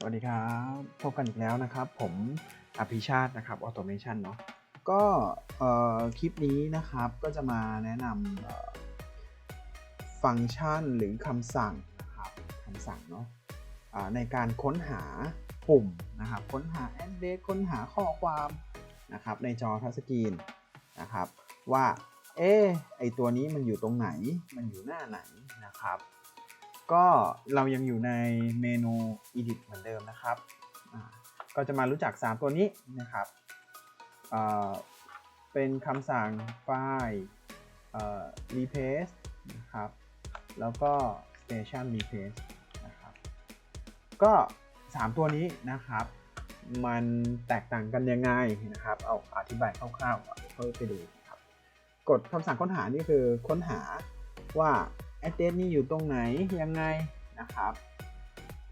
สวัสดีครับ พบกันอีกแล้วนะครับ ผมอภิชาตินะครับออโตเมชันเนาะก็คลิปนี้นะครับก็จะมาแนะนำฟังก์ชันหรือคำสั่งนะครับคำสั่งเนาะในการค้นหาปุ่มนะครับ ค้นหา address ค้นหาข้อความนะครับ ในจอทัชสกรีนนะครับ ว่าเอ๊ไอตัวนี้มันอยู่ตรงไหน มันอยู่หน้าไหนนะครับ ก็เรายังอยู่ในเมนู edit เหมือนเดิมนะครับ ก็จะมารู้จัก 3 ตัวนี้นะครับ เป็นคำสั่งไฟล์ replace นะครับ แล้วก็ station replace นะครับ ก็ 3 ตัวนี้นะครับ มันแตกต่างกันยังไงนะครับ เอาอธิบายคร่าวๆก่อนค่อไปดูครับ กดคำสั่งค้นหานี่คือค้นหาว่า address นี่อยู่ตรงไหนยังไงนะครับ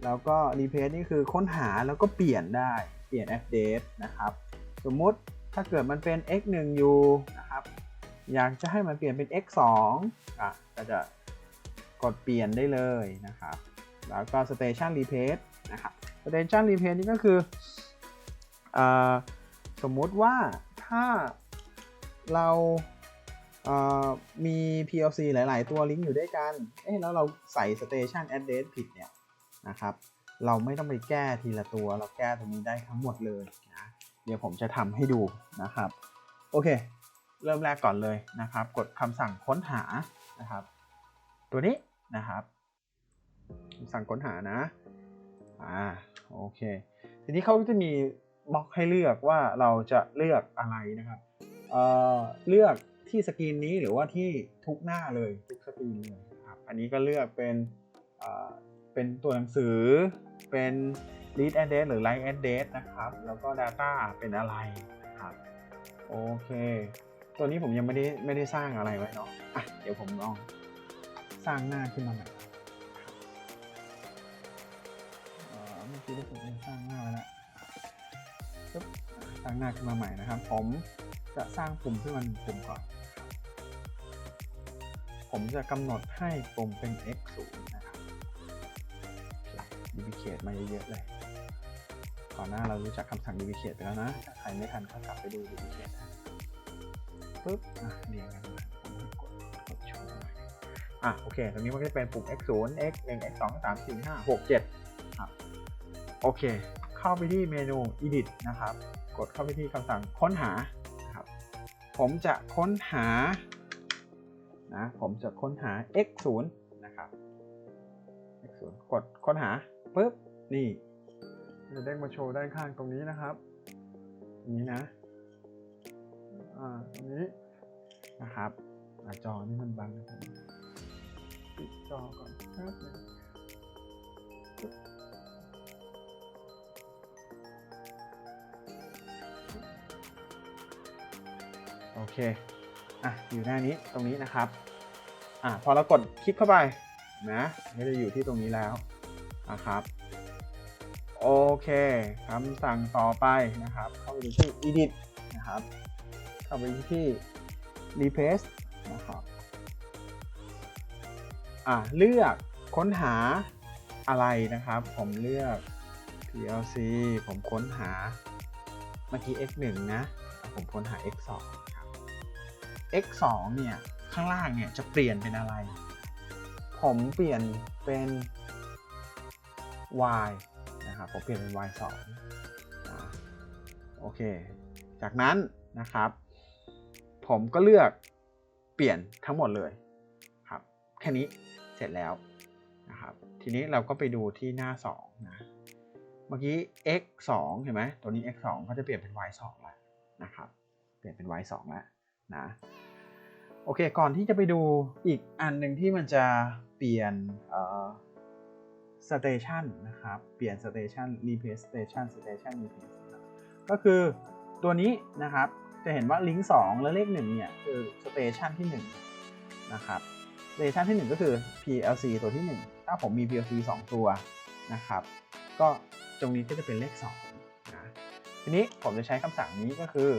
แล้วก็ replace นี่คือค้นหาแล้วก็เปลี่ยนได้เปลี่ยน address นะครับ สมมุติถ้าเกิดมันเป็น x 1อยู่นะครับ อยากจะให้มันเปลี่ยนเป็น x 2อะก็จะกดเปลี่ยนได้เลยนะครับ แล้วก็ station replace นะครับ station replace นี่ก็คืออสมมุติว่าถ้าเรา มี PLC หลาย ๆ ตัวลิงก์อยู่ด้วยกัน เอ๊ะแล้วเราใส่ station address ผิดเนี่ยนะครับ เราไม่ต้องไปแก้ทีละตัว เราแก้ตรงนี้ได้ทั้งหมดเลยนะ เดี๋ยวผมจะทำให้ดูนะครับ โอเค เริ่มแรกก่อนเลยนะครับ กดคำสั่งค้นหานะครับ ตัวนี้นะครับคำสั่งค้นหานะ อ่า โอเค ทีนี้เขาจะมีบล็อกให้เลือกว่าเราจะเลือกอะไรนะครับ เอ่อ เลือก ที่สกรีนนี้หรือว่าที่ทุกหน้าเลยทุกสกรีนเลยครับอันนี้ก็เลือกเป็นเอ่อเป็นตัวหนังสือเป็น read address หรือ write address นะครับ แล้วก็ data เป็นอะไรนะครับโอเค ตัวนี้ผมยังไม่ได้ไม่ได้สร้างอะไรไว้เนาะอะเดี๋ยวผมลองสร้างหน้าขึ้นมาใหม่เอ่อเมื่อกี้ผมยังสร้างหน้าไว้แล้วสร้างหน้าขึ้นมาใหม่นะครับ ผม จะสร้างปุ่มขึ้นมาหนึ่งปุ่มก่อน ผมจะกำหนดให้ปุ่มเป็น x 0นะครับ duplicate มาเยอะๆเลยก่อนหน้าเรารู้จักคำสั่ง duplicate ไปแล้วนะถ้าใครไม่ทันก็กลับไปดู duplicate นะปึ๊บอะเรียงกันมาผมกดกดชว์หน่อยอะโอเค ตรงนี้มันก็จะเป็นปุ่ม x 0 x 1 x 2 3 4 5 6 7ครับโอเค เข้าไปที่เมนู edit นะครับ กดเข้าไปที่คำสั่งค้นหา ผมจะค้นหานะผมจะค้นหา x 0นะครับ x 0กดค้นหาปุ๊บนี่จะเด้งมาโชว์ด้านข้างตรงนี้นะครับอย่างนี้นะอ่าตรงนี้นะครับจอนี่มันบังนะครับปิดจอก่อนแป๊บนึงปึ๊บ เคอะอยู่หน้านี้ตรงนี้นะครับอะพอเรากดคลิกเข้าไปนะก็จะอยู่ที่ตรงนี้แล้วนะครับโอเคคำสั่งต่อไปนะครับ เข้าไปดูที่ edit นะครับ เข้าไปที่ replace นะครับอะเลือกค้นหาอะไรนะครับ ผมเลือก PLC ผมค้นหาเมื่อกี้ x 1 นะ ผมค้นหา x 2 x 2เนี่ย ข้างล่างเนี่ยจะเปลี่ยนเป็นอะไร ผมเปลี่ยนเป็น y นะครับผมเปลี่ยนเป็น y 2โอเค จากนั้นนะครับ ผมก็เลือกเปลี่ยนทั้งหมดเลยครับ แค่นี้เสร็จแล้วนะครับ ทีนี้เราก็ไปดูที่หน้า 2 นะ เมื่อกี้ x 2เห็นไหมตัวนี้ x 2ก็จะเปลี่ยนเป็น y 2แล้วนะครับ เปลี่ยนเป็น y 2แล้ว นะโอเค ก่อนที่จะไปดูอีกอันหนึ่งที่มันจะเปลี่ยนสเตชันนะครับ เปลี่ยนสเตชัน replace station station replace นะครับก็คือตัวนี้นะครับ จะเห็นว่าลิงก์2และเลข1เนี่ยคือสเตชันที่1นะครับสเตชันที่ 1 ก็คือ PLC ตัวที่ 1 ถ้าผมมี PLC 2 ตัวนะครับ ก็ตรงนี้ก็จะเป็นเลข2นะทีนี้ผมจะใช้คำสั่งนี้ก็คือ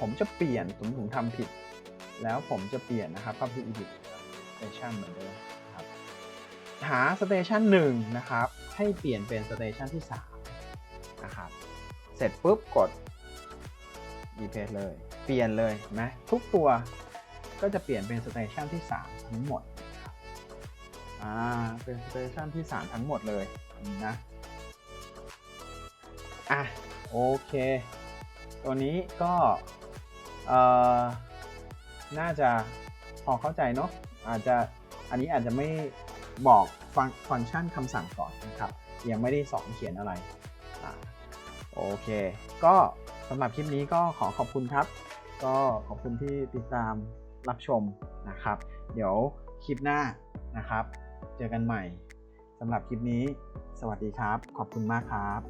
ผมจะเปลี่ยนสมมติผมทำผิด แล้วผมจะเปลี่ยนนะครับเข้าที่ edit station เหมือนเดิมครับ หาสเตชัน1นะครับ ให้เปลี่ยนเป็นสเตชันที่ 3 นะครับ เสร็จปุ๊บกด replace เลย เปลี่ยนเลยนไหมทุกตัวก็จะเปลี่ยนเป็นสเตชันที่ 3 ทั้งหมดอ่าเป็นสเตชันที่ 3 ทั้งหมดเลยนะอะโอเค ตัวนี้ก็ น่าจะพอเข้าใจเนาะอาจจะอันนี้อาจจะไม่บอกฟังฟังก์ชันคำสั่งก่อนนะครับ ยังไม่ได้สอนเขียนอะไรอโอเค ก็สำหรับคลิปนี้ก็ขอขอบคุณครับ ก็ขอบคุณที่ติดตามรับชมนะครับ เดี๋ยวคลิปหน้านะครับ เจอกันใหม่สำหรับคลิปนี้ สวัสดีครับ ขอบคุณมากครับ